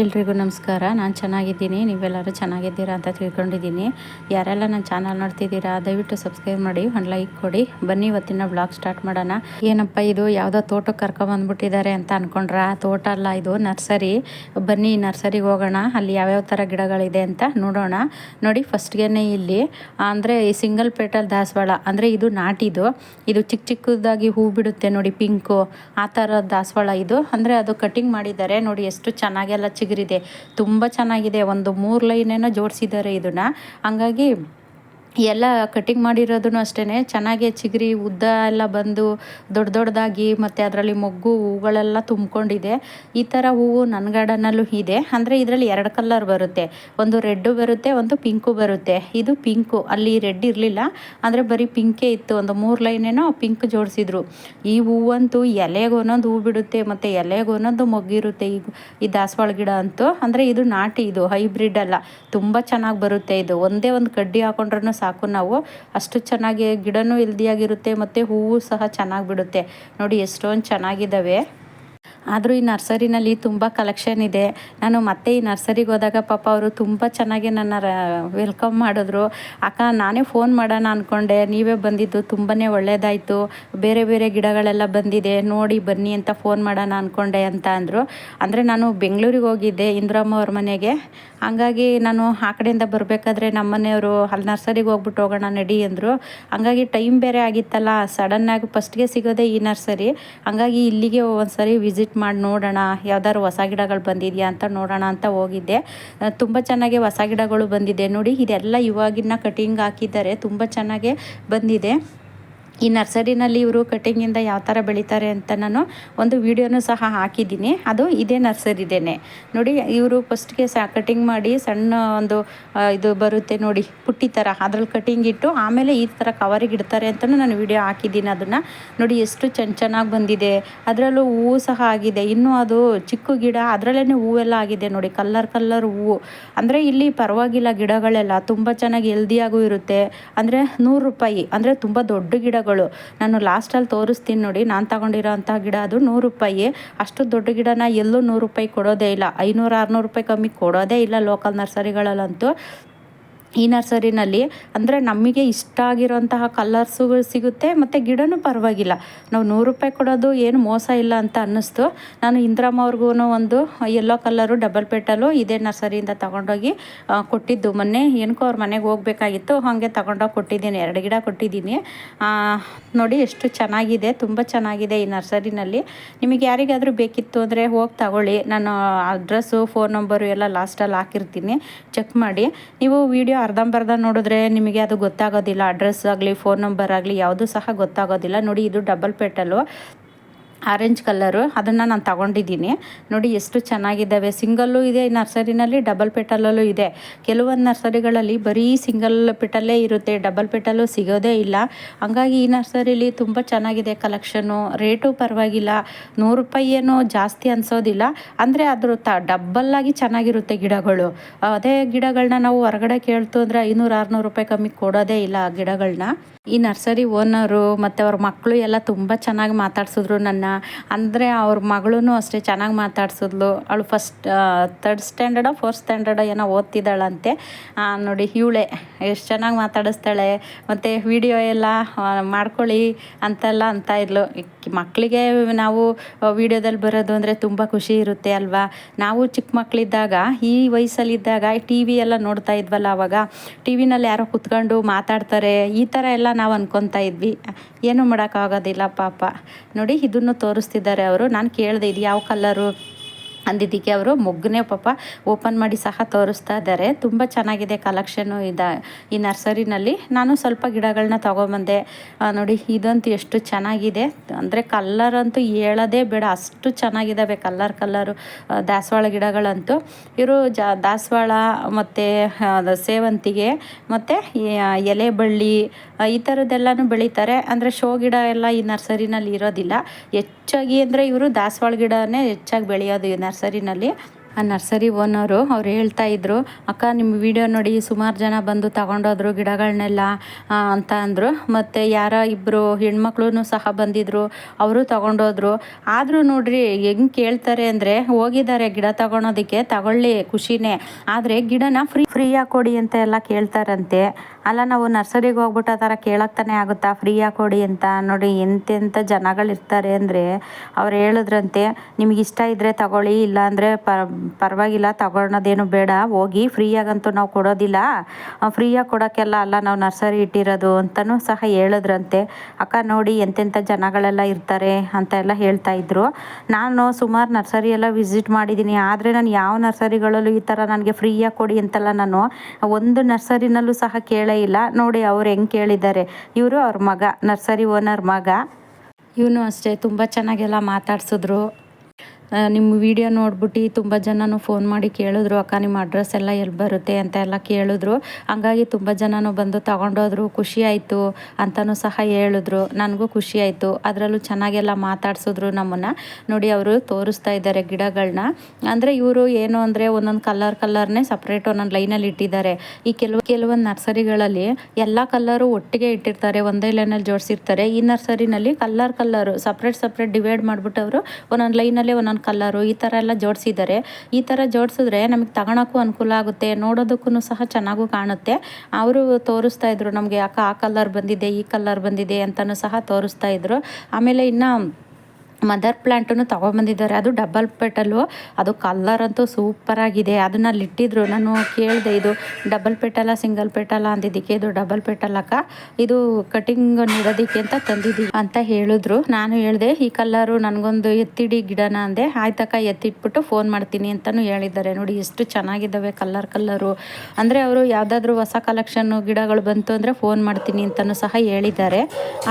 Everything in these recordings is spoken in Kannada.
ಎಲ್ರಿಗೂ ನಮಸ್ಕಾರ. ನಾನು ಚೆನ್ನಾಗಿದ್ದೀನಿ. ನೀವೆಲ್ಲರೂ ಚೆನ್ನಾಗಿದ್ದೀರಾ ಅಂತ ತಿಳ್ಕೊಂಡಿದ್ದೀನಿ. ಯಾರೆಲ್ಲ ನನ್ನ ಚಾನಲ್ ನೋಡ್ತಿದ್ದೀರಾ, ದಯವಿಟ್ಟು ಸಬ್ಸ್ಕ್ರೈಬ್ ಮಾಡಿ, ಒಂದು ಲೈಕ್ ಕೊಡಿ. ಬನ್ನಿ, ಇವತ್ತಿನ ಬ್ಲಾಗ್ ಸ್ಟಾರ್ಟ್ ಮಾಡೋಣ. ಏನಪ್ಪ ಇದು? ಯಾವುದೋ ತೋಟಕ್ಕೆ ಕರ್ಕೊಂಬಂದ್ಬಿಟ್ಟಿದ್ದಾರೆ ಅಂತ ಅಂದ್ಕೊಂಡ್ರ ತೋಟ ಅಲ್ಲ ಇದು, ನರ್ಸರಿ. ಬನ್ನಿ, ನರ್ಸರಿಗೆ ಹೋಗೋಣ. ಅಲ್ಲಿ ಯಾವ್ಯಾವ ಥರ ಗಿಡಗಳಿದೆ ಅಂತ ನೋಡೋಣ. ನೋಡಿ ಫಸ್ಟ್ಗೆ ಇಲ್ಲಿ, ಅಂದರೆ ಸಿಂಗಲ್ ಪೇಟಲ್ ದಾಸವಾಳ, ಅಂದರೆ ಇದು ನಾಟಿದು ಇದು ಚಿಕ್ಕ ಚಿಕ್ಕದಾಗಿ ಹೂ ಬಿಡುತ್ತೆ ನೋಡಿ, ಪಿಂಕು. ಆ ಥರ ದಾಸವಾಳ ಇದು. ಅಂದರೆ ಅದು ಕಟಿಂಗ್ ಮಾಡಿದ್ದಾರೆ. ನೋಡಿ, ಎಷ್ಟು ಚೆನ್ನಾಗೆಲ್ಲ ಚಿಗುರಿದೆ. ತುಂಬ ಚೆನ್ನಾಗಿದೆ. ಒಂದು ಮೂರು ಲೈನೇನೋ ಜೋಡಿಸಿದ್ದಾರೆ ಇದನ್ನು. ಹಂಗಾಗಿ ಎಲ್ಲ ಕಟಿಂಗ್ ಮಾಡಿರೋದು ಅಷ್ಟೇ ಚೆನ್ನಾಗಿ ಚಿಗುರಿ, ಉದ್ದ ಎಲ್ಲ ಬಂದು ದೊಡ್ಡ ದೊಡ್ಡದಾಗಿ ಮತ್ತು ಅದರಲ್ಲಿ ಮೊಗ್ಗು, ಹೂಗಳೆಲ್ಲ ತುಂಬಿಕೊಂಡಿದೆ. ಈ ಥರ ಹೂವು ನನ್ನ ಗಾರ್ಡನಲ್ಲೂ ಇದೆ. ಅಂದರೆ ಇದರಲ್ಲಿ ಎರಡು ಕಲರ್ ಬರುತ್ತೆ. ಒಂದು ರೆಡ್ಡು ಬರುತ್ತೆ, ಒಂದು ಪಿಂಕು ಬರುತ್ತೆ. ಇದು ಪಿಂಕು ಅಲ್ಲಿ ರೆಡ್ ಇರಲಿಲ್ಲ. ಅಂದರೆ ಬರೀ ಪಿಂಕೇ ಇತ್ತು. ಒಂದು ಮೂರು ಲೈನೇನೋ ಪಿಂಕ್ ಜೋಡಿಸಿದ್ರು. ಈ ಹೂವಂತೂ ಎಲೆಗೆ ಒಂದೊಂದು ಹೂ ಬಿಡುತ್ತೆ, ಮತ್ತು ಎಲೆಗೆ ಒಂದೊಂದು ಮೊಗ್ಗಿರುತ್ತೆ ಈ ಈ ದಾಸವಾಳ ಗಿಡ ಅಂತೂ. ಅಂದರೆ ಇದು ನಾಟಿ, ಇದು ಹೈಬ್ರಿಡ್ ಅಲ್ಲ. ತುಂಬ ಚೆನ್ನಾಗಿ ಬರುತ್ತೆ ಇದು. ಒಂದೇ ಒಂದು ಕಡ್ಡಿ ಹಾಕೊಂಡ್ರೂ ಸಾಕು. ನಾವು. ಅಷ್ಟು ಚೆನ್ನಾಗಿ ಗಿಡನೂ ಹೆಲ್ದಿಯಾಗಿರುತ್ತೆ ಮತ್ತು ಹೂವು ಸಹ ಚೆನ್ನಾಗಿ ಬಿಡುತ್ತೆ. ನೋಡಿ ಎಷ್ಟೊಂದು ಚೆನ್ನಾಗಿದ್ದಾವೆ ಆದರೂ ಈ ನರ್ಸರಿನಲ್ಲಿ ತುಂಬ ಕಲೆಕ್ಷನ್ ಇದೆ. ನಾನು ಮತ್ತೆ ಈ ನರ್ಸರಿಗೆ ಹೋದಾಗ ಪಾಪ ಅವರು ತುಂಬ ಚೆನ್ನಾಗಿ ನನ್ನ ವೆಲ್ಕಮ್ ಮಾಡಿದ್ರು. ಅಕ್ಕ, ನಾನೇ ಫೋನ್ ಮಾಡೋಣ ಅಂದ್ಕೊಂಡೆ ನೀವೇ ಬಂದಿದ್ದು ತುಂಬಾ ಒಳ್ಳೆಯದಾಯಿತು ಬೇರೆ ಬೇರೆ ಗಿಡಗಳೆಲ್ಲ ಬಂದಿದೆ. ನೋಡಿ ಬನ್ನಿ ಅಂತ ಫೋನ್ ಮಾಡೋಣ ಅಂದ್ಕೊಂಡೆ ಅಂತ ಅಂದರು. ಅಂದರೆ ನಾನು ಬೆಂಗಳೂರಿಗೆ ಹೋಗಿದ್ದೆ ಇಂದ್ರಮ್ಮ ಅವ್ರ ಮನೆಗೆ. ಹಂಗಾಗಿ ನಾನು ಆ ಕಡೆಯಿಂದ ಬರಬೇಕಾದ್ರೆ ನಮ್ಮ ಮನೆಯವರು ಅಲ್ಲಿ ನರ್ಸರಿಗೆ ಹೋಗ್ಬಿಟ್ಟು ಹೋಗೋಣ ನಡಿ ಅಂದರು. ಹಂಗಾಗಿ ಟೈಮ್ ಬೇರೆ ಆಗಿತ್ತಲ್ಲ. ಸಡನ್ನಾಗಿ ಫಸ್ಟ್ಗೆ ಸಿಗೋದೇ ಈ ನರ್ಸರಿ. ಹಂಗಾಗಿ ಇಲ್ಲಿಗೆ ಒಂದು ಸರಿ ವಿಸಿಟ್ ಮಾಡಿ ನೋಡೋಣ, ಯಾವ್ದಾದ್ರು ಹೊಸ ಗಿಡಗಳು ಬಂದಿದೆಯಾ ಅಂತ ನೋಡೋಣ ಅಂತ ಹೋಗಿದ್ದೆ. ತುಂಬ ಚೆನ್ನಾಗಿ ಹೊಸ ಗಿಡಗಳು ಬಂದಿದೆ. ನೋಡಿ, ಇದೆಲ್ಲ ಇವಾಗಿನ ಕಟಿಂಗ್ ಹಾಕಿದ್ದಾರೆ. ತುಂಬ ಚೆನ್ನಾಗೇ ಬಂದಿದೆ. ಈ ನರ್ಸರಿನಲ್ಲಿ ಇವರು ಕಟಿಂಗಿಂದ ಯಾವ ಥರ ಬೆಳೀತಾರೆ ಅಂತ ನಾನು ಒಂದು ವಿಡಿಯೋನೂ ಸಹ ಹಾಕಿದ್ದೀನಿ. ಅದು ಇದೇ ನರ್ಸರಿದೇನೆ. ನೋಡಿ, ಇವರು ಫಸ್ಟ್ಗೆ ಸ ಕಟಿಂಗ್ ಮಾಡಿ ಸಣ್ಣ ಒಂದು ಇದು ಬರುತ್ತೆ ನೋಡಿ, ಪುಟ್ಟಿ ಥರ. ಅದ್ರಲ್ಲಿ ಕಟಿಂಗ್ ಇಟ್ಟು ಆಮೇಲೆ ಈ ಥರ ಕವರಿಗೆ ಇಡ್ತಾರೆ ಅಂತಲೂ ನಾನು ವಿಡಿಯೋ ಹಾಕಿದ್ದೀನಿ ಅದನ್ನು. ನೋಡಿ, ಎಷ್ಟು ಚೆನ್ನ ಚೆನ್ನಾಗಿ ಬಂದಿದೆ. ಅದರಲ್ಲೂ ಹೂವು ಸಹ ಆಗಿದೆ. ಇನ್ನೂ ಅದು ಚಿಕ್ಕ ಗಿಡ ಅದರಲ್ಲೇ ಹೂವೆಲ್ಲ ಆಗಿದೆ ನೋಡಿ ಕಲ್ಲರ್ ಕಲ್ಲರ್ ಹೂವು. ಅಂದರೆ ಇಲ್ಲಿ ಪರವಾಗಿಲ್ಲ ಗಿಡಗಳೆಲ್ಲ. ತುಂಬ ಚೆನ್ನಾಗಿ ಹೆಲ್ದಿಯಾಗೂ ಇರುತ್ತೆ. ಅಂದರೆ ನೂರು ರೂಪಾಯಿ. ಅಂದರೆ ತುಂಬ ದೊಡ್ಡ ಗಿಡಗಳು ಗಿಡಗಳು. ನಾನು ಲಾಸ್ಟಲ್ಲಿ ತೋರಿಸ್ತೀನಿ ನೋಡಿ, ನಾನು ತಗೊಂಡಿರೋ ಅಂಥ ಗಿಡ ಅದು ನೂರು ರೂಪಾಯಿ. ಅಷ್ಟು ದೊಡ್ಡ ಗಿಡನ ಎಲ್ಲೂ ನೂರು ರೂಪಾಯಿ ಕೊಡೋದೇ ಇಲ್ಲ. ಐನೂರು, ಆರುನೂರು ರೂಪಾಯಿ ಕಮ್ಮಿ ಕೊಡೋದೇ ಇಲ್ಲ ಲೋಕಲ್ ನರ್ಸರಿಗಳಲ್ಲಂತೂ ಈ ನರ್ಸರಿನಲ್ಲಿ ಅಂದರೆ ನಮಗೆ ಇಷ್ಟ ಆಗಿರೋಂತಹ ಕಲರ್ಸುಗಳು ಸಿಗುತ್ತೆ, ಮತ್ತು ಗಿಡನೂ ಪರವಾಗಿಲ್ಲ. ನಾವು ನೂರು ರೂಪಾಯಿ ಕೊಡೋದು ಏನು ಮೋಸ ಇಲ್ಲ ಅಂತ ಅನ್ನಿಸ್ತು. ನಾನು ಇಂದ್ರಮ್ಮ ಅವ್ರಿಗೂ ಒಂದು ಎಲ್ಲೋ ಕಲರು ಡಬಲ್ ಪೆಟಲು ಇದೇ ನರ್ಸರಿಯಿಂದ ತೊಗೊಂಡೋಗಿ ಕೊಟ್ಟಿದ್ದು. ಮೊನ್ನೆ ಏನಕ್ಕೋ ಅವ್ರ ಮನೆಗೆ ಹೋಗಬೇಕಾಗಿತ್ತು, ಹಾಗೆ ತೊಗೊಂಡೋಗಿ ಕೊಟ್ಟಿದ್ದೀನಿ, ಎರಡು ಗಿಡ ಕೊಟ್ಟಿದ್ದೀನಿ. ನೋಡಿ ಎಷ್ಟು ಚೆನ್ನಾಗಿದೆ, ತುಂಬ ಚೆನ್ನಾಗಿದೆ ಈ ನರ್ಸರಿನಲ್ಲಿ. ನಿಮಗೆ ಯಾರಿಗಾದರೂ ಬೇಕಿತ್ತು ಅಂದರೆ ಹೋಗಿ ತಗೊಳ್ಳಿ. ನಾನು ಅಡ್ರೆಸ್ಸು ಫೋನ್ ನಂಬರು ಎಲ್ಲ ಲಾಸ್ಟಲ್ಲಿ ಹಾಕಿರ್ತೀನಿ. ಚೆಕ್ ಮಾಡಿ. ನೀವು ವೀಡಿಯೋ ಅರ್ಧಂಬರ್ಧ ನೋಡಿದ್ರೆ ನಿಮಗೆ ಅದು ಗೊತ್ತಾಗೋದಿಲ್ಲ. ಅಡ್ರೆಸ್ ಆಗಲಿ, ಫೋನ್ ನಂಬರ್ ಆಗಲಿ, ಯಾವುದೂ ಸಹ ಗೊತ್ತಾಗೋದಿಲ್ಲ. ನೋಡಿ, ಇದು ಡಬಲ್ ಪೆಟಲು ಆರೆಂಜ್ ಕಲ್ಲರು ಅದನ್ನು ನಾನು ತಗೊಂಡಿದ್ದೀನಿ. ನೋಡಿ ಎಷ್ಟು ಚೆನ್ನಾಗಿದ್ದಾವೆ. ಸಿಂಗಲ್ಲೂ ಇದೆ, ನರ್ಸರಿನಲ್ಲಿ ಡಬಲ್ ಪೆಟಲಲ್ಲೂ ಇದೆ. ಕೆಲವೊಂದು ನರ್ಸರಿಗಳಲ್ಲಿ ಬರೀ ಸಿಂಗಲ್ ಪೆಟಲ್ಲೇ ಇರುತ್ತೆ. ಡಬಲ್ ಪೆಟಲ್ಲು ಸಿಗೋದೇ ಇಲ್ಲ. ಹಂಗಾಗಿ ಈ ನರ್ಸರಿಲಿ ತುಂಬ ಚೆನ್ನಾಗಿದೆ ಕಲೆಕ್ಷನು ರೇಟು ಪರವಾಗಿಲ್ಲ. ನೂರು ರೂಪಾಯಿ ಏನು ಜಾಸ್ತಿ ಅನಿಸೋದಿಲ್ಲ. ಅಂದರೆ ಅದ್ರ ತ ಡಬ್ಬಲ್ಲಾಗಿ ಚೆನ್ನಾಗಿರುತ್ತೆ ಗಿಡಗಳು. ಅದೇ ಗಿಡಗಳನ್ನ ನಾವು ಹೊರಗಡೆ ಕೇಳ್ತು ಅಂದರೆ ಐನೂರು, ಆರುನೂರು ರೂಪಾಯಿ ಕಮ್ಮಿ ಕೊಡೋದೇ ಇಲ್ಲ ಆ ಗಿಡಗಳನ್ನ ಈ ನರ್ಸರಿ ಓನರು ಮತ್ತು ಅವ್ರ ಮಕ್ಕಳು ಎಲ್ಲ ತುಂಬ ಚೆನ್ನಾಗಿ ಮಾತಾಡ್ಸಿದ್ರು ನನ್ನ ಅಂದರೆ ಅವ್ರ ಮಗಳೂ ಅಷ್ಟೇ ಚೆನ್ನಾಗಿ ಮಾತಾಡ್ಸಿದ್ಲು. ಅವಳು first third standard fourth standard ಏನೋ ಓದ್ತಿದ್ದಾಳಂತೆ. ನೋಡಿ ಇವಳೆ ಎಷ್ಟು ಚೆನ್ನಾಗಿ ಮಾತಾಡಿಸ್ತಾಳೆ. ಮತ್ತು ವಿಡಿಯೋ ಎಲ್ಲ ಮಾಡ್ಕೊಳ್ಳಿ ಅಂತೆಲ್ಲ ಅಂತ ಇದ್ಲು. ಮಕ್ಕಳಿಗೆ ನಾವು ವಿಡಿಯೋದಲ್ಲಿ ಬರೋದು ಅಂದರೆ ತುಂಬ ಖುಷಿ ಇರುತ್ತೆ ಅಲ್ವಾ? ನಾವು ಚಿಕ್ಕ ಮಕ್ಕಳಿದ್ದಾಗ ಈ ವಯಸ್ಸಲ್ಲಿದ್ದಾಗ ಟಿ ವಿ ಎಲ್ಲ ನೋಡ್ತಾ ಇದ್ವಲ್ಲ ಅವಾಗ? ಟಿ ವಿನಲ್ಲಿ ಯಾರೋ ಕುತ್ಕೊಂಡು ಮಾತಾಡ್ತಾರೆ. ಈ ಥರ ಎಲ್ಲ ನಾವು ಅನ್ಕೊತಾ ಇದ್ವಿ. ಏನೂ ಮಾಡೋಕ್ಕಾಗೋದಿಲ್ಲ ಪಾಪ. ನೋಡಿ, ಇದನ್ನು ತೋರಿಸ್ತಿದ್ದಾರೆ ಅವರು. ನಾನು ಕೇಳಿದೆ ಇದು ಯಾವ ಕಲ್ಲರು ಅಂದಿದ್ದಕ್ಕೆ ಅವರು ಮೊಗ್ಗನೇ ಪಾಪ ಓಪನ್ ಮಾಡಿ ಸಹ ತೋರಿಸ್ತಾ ಇದ್ದಾರೆ. ತುಂಬ ಚೆನ್ನಾಗಿದೆ ಕಲೆಕ್ಷನ್ನು ಇದ ಈ ನರ್ಸರಿನಲ್ಲಿ. ನಾನು ಸ್ವಲ್ಪ ಗಿಡಗಳನ್ನ ತೊಗೊಂಬಂದೆ. ನೋಡಿ, ಇದಂತೂ ಎಷ್ಟು ಚೆನ್ನಾಗಿದೆ. ಅಂದರೆ ಕಲ್ಲರ್ ಅಂತೂ ಹೇಳೋದೇ ಬೇಡ, ಅಷ್ಟು ಚೆನ್ನಾಗಿದ್ದಾವೆ ಕಲ್ಲರ್ ಕಲ್ಲರು ದಾಸವಾಳ ಗಿಡಗಳಂತೂ. ಇವರು ಜ, ದಾಸವಾಳ ಮತ್ತು ಸೇವಂತಿಗೆ ಮತ್ತು ಎಲೆ ಬಳ್ಳಿ ಈ ಥರದ್ದೆಲ್ಲನೂ ಬೆಳೀತಾರೆ. ಅಂದರೆ ಶೋ ಗಿಡ ಎಲ್ಲ ಈ ನರ್ಸರಿನಲ್ಲಿ ಇರೋದಿಲ್ಲ. ಹೆಚ್ಚಾಗಿ ಅಂದರೆ ಇವರು ದಾಸವಾಳ ಗಿಡನೇ ಹೆಚ್ಚಾಗಿ ಬೆಳೆಯೋದು ಈ ನರ್ಸರಿನಲ್ಲಿ. ಆ ನರ್ಸರಿ ಓನರು ಅವ್ರು ಹೇಳ್ತಾ ಇದ್ರು, ಅಕ್ಕ ನಿಮ್ಮ ವಿಡಿಯೋ ನೋಡಿ ಸುಮಾರು ಜನ ಬಂದು ತಗೊಂಡೋದ್ರು ಗಿಡಗಳನ್ನೆಲ್ಲ ಅಂತ ಅಂದರು. ಮತ್ತು ಯಾರೋ ಇಬ್ಬರು ಹೆಣ್ಮಕ್ಳು ಸಹ ಬಂದಿದ್ರು, ಅವರು ತಗೊಂಡೋದ್ರು. ಆದರೂ ನೋಡ್ರಿ, ಹೆಂಗೆ ಕೇಳ್ತಾರೆ ಅಂದರೆ ಹೋಗಿದ್ದಾರೆ ಗಿಡ ತಗೊಳೋದಕ್ಕೆ, ತಗೊಳ್ಳಿ ಖುಷಿನೇ. ಆದರೆ ಗಿಡನ ಫ್ರೀ, ಫ್ರೀಯಾಗಿ ಕೊಡಿ ಅಂತ ಎಲ್ಲ ಕೇಳ್ತಾರಂತೆ. ಅಲ್ಲ, ನಾವು ನರ್ಸರಿಗೆ ಹೋಗ್ಬಿಟ್ಟು ಆ ಥರ ಕೇಳಕ್ತಾನೆ ಆಗುತ್ತಾ? ಫ್ರೀಯಾಗಿ ಕೊಡಿ ಅಂತ. ನೋಡಿ ಎಂತೆಂಥ ಜನಗಳಿರ್ತಾರೆ ಅಂದರೆ ಅವ್ರು ಹೇಳಿದ್ರಂತೆ, ನಿಮ್ಗೆ ಇಷ್ಟ ಇದ್ದರೆ ತಗೊಳ್ಳಿ, ಇಲ್ಲ ಅಂದರೆ ಪರವಾಗಿಲ್ಲ, ತಗೊಳೋದೇನು ಬೇಡ. ಹೋಗಿ ಫ್ರೀಯಾಗಂತೂ ನಾವು ಕೊಡೋದಿಲ್ಲ. ಫ್ರೀಯಾಗಿ ಕೊಡೋಕ್ಕೆಲ್ಲ ಅಲ್ಲ, ನಾವು ನರ್ಸರಿ ಇಟ್ಟಿರೋದು ಅಂತಲೂ ಸಹ ಹೇಳಿದ್ರಂತೆ. ಅಕ್ಕ, ನೋಡಿ ಎಂತೆಂಥ ಜನಗಳೆಲ್ಲ ಇರ್ತಾರೆ ಅಂತ ಎಲ್ಲ ಹೇಳ್ತಾ ಇದ್ರು. ನಾನು ಸುಮಾರು ನರ್ಸರಿ ಎಲ್ಲ ವಿಸಿಟ್ ಮಾಡಿದ್ದೀನಿ. ಆದರೆ ನಾನು ಯಾವ ನರ್ಸರಿಗಳಲ್ಲೂ ಈ ಥರ ನನಗೆ ಫ್ರೀಯಾಗಿ ಕೊಡಿ ಅಂತಲ್ಲ ನಾನು. ಒಂದು ನರ್ಸರಿನಲ್ಲೂ ಸಹ ಕೇಳೇ ಇಲ್ಲ. ನೋಡಿ ಅವ್ರು ಹೆಂಗೆ ಕೇಳಿದ್ದಾರೆ. ಇವರು ಅವ್ರ ಮಗ, ನರ್ಸರಿ ಓನರ್ ಮಗ. ಇವನು ಅಷ್ಟೇ, ತುಂಬ ಚೆನ್ನಾಗೆಲ್ಲ ಮಾತಾಡ್ಸಿದ್ರು. ನಿಮ್ಮ ವಿಡಿಯೋ ನೋಡ್ಬಿಟ್ಟು ತುಂಬ ಜನನೂ ಫೋನ್ ಮಾಡಿ ಕೇಳಿದ್ರು, ಅಕ್ಕ, ನಿಮ್ಮ ಅಡ್ರೆಸ್ ಎಲ್ಲ ಎಲ್ಲಿ ಬರುತ್ತೆ? ಅಂತ ಎಲ್ಲ ಕೇಳಿದ್ರು. ಹಂಗಾಗಿ ತುಂಬ ಜನನೂ ಬಂದು ತಗೊಂಡೋದ್ರು, ಖುಷಿ ಆಯಿತು ಅಂತಲೂ ಸಹ ಹೇಳಿದ್ರು. ನನಗೂ ಖುಷಿ ಆಯಿತು. ಅದರಲ್ಲೂ ಚೆನ್ನಾಗೆಲ್ಲ ಮಾತಾಡಿಸಿದ್ರು ನಮ್ಮನ್ನು. ನೋಡಿ, ಅವರು ತೋರಿಸ್ತಾ ಇದ್ದಾರೆ ಗಿಡಗಳನ್ನ ಅಂದರೆ ಇವರು ಏನು ಅಂದರೆ ಒಂದೊಂದು ಕಲರ್ ಕಲರ್ನೇ ಸಪ್ರೇಟ್ ಒಂದೊಂದು ಲೈನಲ್ಲಿ ಇಟ್ಟಿದ್ದಾರೆ. ಈ ಕೆಲವು, ಕೆಲವೊಂದು ನರ್ಸರಿಗಳಲ್ಲಿ ಎಲ್ಲ ಕಲ್ಲರು ಒಟ್ಟಿಗೆ ಇಟ್ಟಿರ್ತಾರೆ, ಒಂದೇ ಲೈನಲ್ಲಿ ಜೋಡಿಸಿರ್ತಾರೆ. ಈ ನರ್ಸರಿನಲ್ಲಿ colour colour separate separate divide ಮಾಡಿಬಿಟ್ಟು ಅವರು ಒಂದೊಂದು ಲೈನಲ್ಲೇ ಒಂದೊಂದು ಕಲ್ಲರು ಈ ಥರ ಎಲ್ಲ ಜೋಡಿಸಿದ್ದಾರೆ. ಈ ಥರ ಜೋಡಿಸಿದ್ರೆ ನಮಗೆ ತಗೊಳಕ್ಕೂ ಅನುಕೂಲ ಆಗುತ್ತೆ. ನೋಡೋದಕ್ಕೂ ಸಹ ಚೆನ್ನಾಗೂ ಕಾಣುತ್ತೆ. ಅವರು ತೋರಿಸ್ತಾ ಇದ್ರು ನಮಗೆ, ಅಕ್ಕ, ಆ ಕಲರ್ ಬಂದಿದೆ, ಈ ಕಲರ್ ಬಂದಿದೆ ಅಂತಲೂ ಸಹ ತೋರಿಸ್ತಾ ಇದ್ರು. ಆಮೇಲೆ ಇನ್ನು ಮದರ್ ಪ್ಲ್ಯಾಂಟನ್ನು ತೊಗೊಂಬಂದಿದ್ದಾರೆ. ಅದು ಡಬಲ್ ಪೆಟಲು ಅದು ಕಲ್ಲರ್ ಅಂತೂ ಸೂಪರಾಗಿದೆ ಅದನ್ನ ಅಲ್ಲಿ ಇಟ್ಟಿದ್ರು ನಾನು ಕೇಳಿದೆ, ಇದು ಡಬಲ್ ಪೆಟಲ ಸಿಂಗಲ್ ಪೆಟಲ ಅಂದಿದ್ದಕ್ಕೆ, ಇದು ಡಬಲ್ ಪೆಟಲಕ್ಕ ಇದು ಕಟಿಂಗ್ ನೆಡೋದಕ್ಕೆ ಅಂತ ತಂದಿದ್ದೀವಿ ಅಂತ ಹೇಳಿದ್ರು. ನಾನು ಹೇಳಿದೆ, ಈ ಕಲ್ಲರು ನನಗೊಂದು ಎತ್ತಿಡಿ ಗಿಡನ ಅಂದೆ. ಆಯ್ತಕ್ಕ, ಎತ್ತಿಟ್ಬಿಟ್ಟು ಫೋನ್ ಮಾಡ್ತೀನಿ ಅಂತಲೂ ಹೇಳಿದ್ದಾರೆ. ನೋಡಿ, ಎಷ್ಟು ಚೆನ್ನಾಗಿದ್ದಾವೆ ಕಲ್ಲರ್ ಕಲ್ಲರು ಅಂದರೆ ಅವರು ಯಾವುದಾದ್ರು ಹೊಸ ಕಲೆಕ್ಷನ್ನು ಗಿಡಗಳು ಬಂತು ಅಂದರೆ ಫೋನ್ ಮಾಡ್ತೀನಿ ಅಂತಲೂ ಸಹ ಹೇಳಿದ್ದಾರೆ.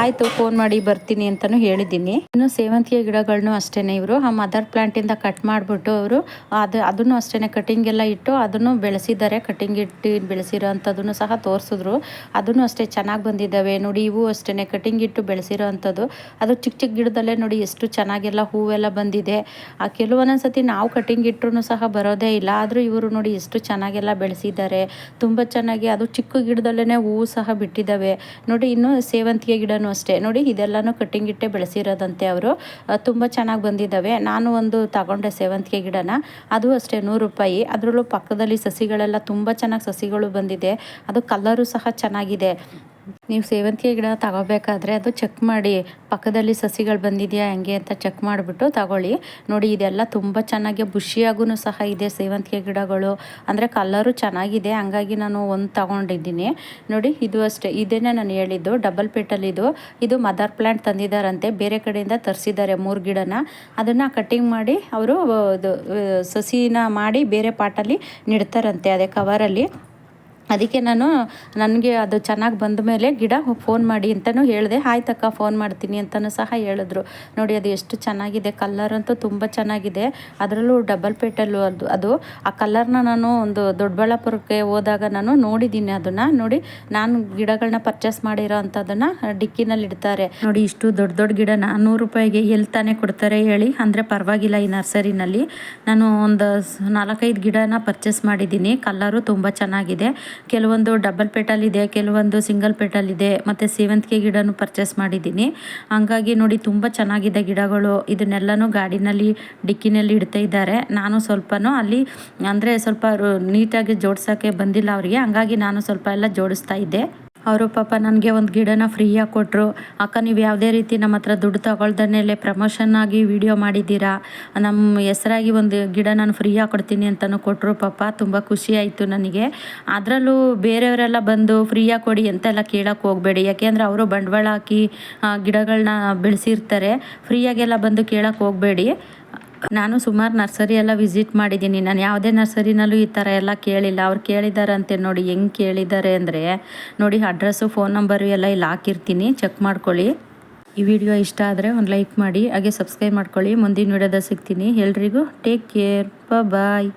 ಆಯಿತು ಫೋನ್ ಮಾಡಿ ಬರ್ತೀನಿ ಅಂತಲೂ ಹೇಳಿದ್ದೀನಿ. ಇನ್ನು ಸೇವಂತಿಗೆ ಗಿಡಗಳನ್ನು ಅಷ್ಟೇ ಇವರು. ಆ ಮದರ್ ಪ್ಲಾಂಟಿಂದ ಕಟ್ ಮಾಡಿಬಿಟ್ಟು ಅವರು ಅದು, ಅದನ್ನು ಅಷ್ಟೇ ಕಟಿಂಗ್ ಎಲ್ಲ ಇಟ್ಟು ಅದನ್ನು ಬೆಳೆಸಿದ್ದಾರೆ. ಕಟಿಂಗ್ ಇಟ್ಟು ಬೆಳೆಸಿರೋ ಅಂಥದ್ದನ್ನು ಸಹ ತೋರಿಸಿದ್ರು. ಅದನ್ನು ಅಷ್ಟೇ ಚೆನ್ನಾಗಿ ಬಂದಿದ್ದಾವೆ. ನೋಡಿ, ಇವು ಅಷ್ಟೇ ಕಟಿಂಗ್ ಇಟ್ಟು ಬೆಳೆಸಿರೋ ಅಂಥದ್ದು ಅದು ಚಿಕ್ಕ ಚಿಕ್ಕ ಗಿಡದಲ್ಲೇ ನೋಡಿ ಎಷ್ಟು ಚೆನ್ನಾಗೆಲ್ಲ ಹೂವೆಲ್ಲ ಬಂದಿದೆ. ಆ ಕೆಲವೊಂದೊಂದು ಸತಿ ನಾವು ಕಟಿಂಗ್ ಇಟ್ಟರು ಸಹ ಬರೋದೇ ಇಲ್ಲ. ಆದರೂ ಇವರು ನೋಡಿ ಎಷ್ಟು ಚೆನ್ನಾಗೆಲ್ಲ ಬೆಳೆಸಿದ್ದಾರೆ. ತುಂಬ ಚೆನ್ನಾಗಿ ಅದು ಚಿಕ್ಕ ಗಿಡದಲ್ಲೇ ಹೂವು ಸಹ ಬಿಟ್ಟಿದ್ದಾವೆ. ನೋಡಿ, ಇನ್ನು ಸೇವಂತಿಗೆ ಗಿಡನೂ ಅಷ್ಟೇ. ನೋಡಿ, ಇದೆಲ್ಲನೂ ಕಟಿಂಗ್ ಇಟ್ಟೆ ಬೆಳೆಸಿರೋದಂತೆ ಅವರು. ತುಂಬ ಚೆನ್ನಾಗಿ ಬಂದಿದ್ದಾವೆ ನಾನು ಒಂದು ತಗೊಂಡೆ ಸೇವಂತಿಗೆ ಗಿಡನ. ಅದು ಅಷ್ಟೇ ನೂರು ರೂಪಾಯಿ. ಅದರಲ್ಲೂ ಪಕ್ಕದಲ್ಲಿ ಸಸಿಗಳೆಲ್ಲ ತುಂಬ ಚೆನ್ನಾಗಿ ಸಸಿಗಳು ಬಂದಿದೆ. ಅದು ಕಲರು ಸಹ ಚೆನ್ನಾಗಿದೆ. ನೀವು ಸೇವಂತಿಗೆ ಗಿಡ ತಗೋಬೇಕಾದ್ರೆ ಅದು ಚೆಕ್ ಮಾಡಿ, ಪಕ್ಕದಲ್ಲಿ ಸಸಿಗಳು ಬಂದಿದೆಯಾ, ಹೆಂಗೆ ಅಂತ ಚೆಕ್ ಮಾಡಿಬಿಟ್ಟು ತಗೊಳ್ಳಿ. ನೋಡಿ, ಇದೆಲ್ಲ ತುಂಬ ಚೆನ್ನಾಗಿ ಬುಷಿಯಾಗೂ ಸಹ ಇದೆ ಸೇವಂತಿಗೆ ಗಿಡಗಳು. ಅಂದರೆ ಕಲರು ಚೆನ್ನಾಗಿದೆ, ಹಂಗಾಗಿ ನಾನು ಒಂದು ತಗೊಂಡಿದ್ದೀನಿ. ನೋಡಿ, ಇದು ಅಷ್ಟೇ. ಇದೇನೇ ನಾನು ಹೇಳಿದ್ದು ಡಬಲ್ ಪೇಟಲ್ಲಿದು ಇದು. ಮದರ್ ಪ್ಲ್ಯಾಂಟ್ ತಂದಿದ್ದಾರಂತೆ, ಬೇರೆ ಕಡೆಯಿಂದ ತರಿಸಿದ್ದಾರೆ ಮೂರು ಗಿಡನ. ಅದನ್ನು ಕಟ್ಟಿಂಗ್ ಮಾಡಿ, ಅವರು ಸಸಿನ ಮಾಡಿ ಬೇರೆ ಪಾಟಲ್ಲಿ ನೆಡ್ತಾರಂತೆ, ಅದೇ ಕವರಲ್ಲಿ ಅದಕ್ಕೆ ನಾನು, ನನಗೆ ಅದು ಚೆನ್ನಾಗಿ ಬಂದ ಮೇಲೆ ಗಿಡ ಫೋನ್ ಮಾಡಿ ಅಂತಲೂ ಹೇಳಿದೆ, ಆಯ್ತಕ್ಕ ಫೋನ್ ಮಾಡ್ತೀನಿ ಅಂತಲೂ ಸಹ ಹೇಳಿದ್ರು. ನೋಡಿ, ಅದು ಎಷ್ಟು ಚೆನ್ನಾಗಿದೆ ಕಲ್ಲರ್ ಅಂತೂ ತುಂಬ ಚೆನ್ನಾಗಿದೆ. ಅದರಲ್ಲೂ ಡಬಲ್ ಪೇಟಲ್ಲು ಅದು ಅದು, ಆ ಕಲ್ಲರ್ನ ನಾನು ಒಂದು ದೊಡ್ಡಬಳ್ಳಾಪುರಕ್ಕೆ ಹೋದಾಗ ನಾನು ನೋಡಿದ್ದೀನಿ ಅದನ್ನು. ನೋಡಿ, ನಾನು ಗಿಡಗಳನ್ನ ಪರ್ಚೇಸ್ ಮಾಡಿರೋ ಅಂಥದ್ದನ್ನು ಡಿಕ್ಕಿನಲ್ಲಿ ಇಡ್ತಾರೆ. ನೋಡಿ, ಇಷ್ಟು ದೊಡ್ಡ ದೊಡ್ಡ ಗಿಡ ನಾನ್ನೂರು ರೂಪಾಯಿಗೆ ಎಲ್ಲಿ ತಾನೇ ಕೊಡ್ತಾರೆ ಹೇಳಿ. ಅಂದರೆ ಪರವಾಗಿಲ್ಲ ಈ ನರ್ಸರಿನಲ್ಲಿ. ನಾನು ಒಂದು ನಾಲ್ಕೈದು ಗಿಡನ ಪರ್ಚೇಸ್ ಮಾಡಿದ್ದೀನಿ. ಕಲ್ಲರು ತುಂಬ ಚೆನ್ನಾಗಿದೆ. ಕೆಲವೊಂದು ಡಬಲ್ ಪೆಟಲ್ ಇದೆ ಕೆಲವೊಂದು ಸಿಂಗಲ್ ಪೆಟಲ್ ಇದೆ ಮತ್ತು ಸೇವಂತಿಗೆ ಗಿಡನೂ ಪರ್ಚೇಸ್ ಮಾಡಿದ್ದೀನಿ. ಹಂಗಾಗಿ ನೋಡಿ ತುಂಬ ಚೆನ್ನಾಗಿದೆ ಗಿಡಗಳು. ಇದನ್ನೆಲ್ಲನೂ ಗಾಡಿನಲ್ಲಿ, ಡಿಕ್ಕಿನಲ್ಲಿ ಇಡ್ತಾ ಇದ್ದಾರೆ. ನಾನು ಸ್ವಲ್ಪನೂ ಅಲ್ಲಿ, ಅಂದರೆ ಸ್ವಲ್ಪ ನೀಟಾಗಿ ಜೋಡ್ಸೋಕ್ಕೆ ಬಂದಿಲ್ಲ ಅವರಿಗೆ. ಹಂಗಾಗಿ ನಾನು ಸ್ವಲ್ಪ ಎಲ್ಲ ಜೋಡಿಸ್ತಾ ಇದ್ದೆ. ಅವರು ಪಾಪ ನನಗೆ ಒಂದು ಗಿಡನ ಫ್ರೀಯಾಗಿ ಕೊಟ್ಟರು ಅಕ್ಕ, ನೀವು ಯಾವುದೇ ರೀತಿ ನಮ್ಮ ಹತ್ರ ದುಡ್ಡು ತಗೊಳ್ದನೇ ಪ್ರಮೋಷನ್ ಆಗಿ ವಿಡಿಯೋ ಮಾಡಿದ್ದೀರಾ? ನಮ್ಮ ಹೆಸರಾಗಿ ಒಂದು ಗಿಡ ನಾನು ಫ್ರೀಯಾಗಿ ಕೊಡ್ತೀನಿ ಅಂತಲೂ ಕೊಟ್ಟರು ಪಾಪ. ತುಂಬ ಖುಷಿ ಆಯಿತು ನನಗೆ. ಅದರಲ್ಲೂ ಬೇರೆಯವರೆಲ್ಲ ಬಂದು ಫ್ರೀಯಾಗಿ ಕೊಡಿ ಅಂತೆಲ್ಲ ಕೇಳೋಕ್ಕೆ ಹೋಗಬೇಡಿ. ಯಾಕೆಂದರೆ ಅವರು ಬಂಡವಾಳ ಹಾಕಿ ಗಿಡಗಳನ್ನ ಬೆಳೆಸಿರ್ತಾರೆ. ಫ್ರೀಯಾಗೆಲ್ಲ ಬಂದು ಕೇಳೋಕ್ಕೆ ಹೋಗಬೇಡಿ. ನಾನು ಸುಮಾರು ನರ್ಸರಿ ಎಲ್ಲ ವಿಸಿಟ್ ಮಾಡಿದ್ದೀನಿ. ನಾನು ಯಾವುದೇ ನರ್ಸರಿನಲ್ಲೂ ಈ ಥರ ಎಲ್ಲ ಕೇಳಿಲ್ಲ. ಅವ್ರು ಕೇಳಿದಾರಂತೆ ನೋಡಿ ಹೆಂಗೆ ಕೇಳಿದ್ದಾರೆ ಅಂದರೆ ನೋಡಿ ಅಡ್ರೆಸ್ಸು, ಫೋನ್ ನಂಬರು ಎಲ್ಲ ಇಲ್ಲಿ ಹಾಕಿರ್ತೀನಿ. ಚೆಕ್ ಮಾಡ್ಕೊಳ್ಳಿ. ಈ ವಿಡಿಯೋ ಇಷ್ಟ ಆದರೆ ಒಂದು ಲೈಕ್ ಮಾಡಿ, ಹಾಗೆ ಸಬ್ಸ್ಕ್ರೈಬ್ ಮಾಡ್ಕೊಳ್ಳಿ. ಮುಂದಿನ ವಿಡಿಯೋದಲ್ಲಿ ಸಿಗ್ತೀನಿ. ಎಲ್ರಿಗೂ ಟೇಕ್ ಕೇರ್. ಬಾಯ್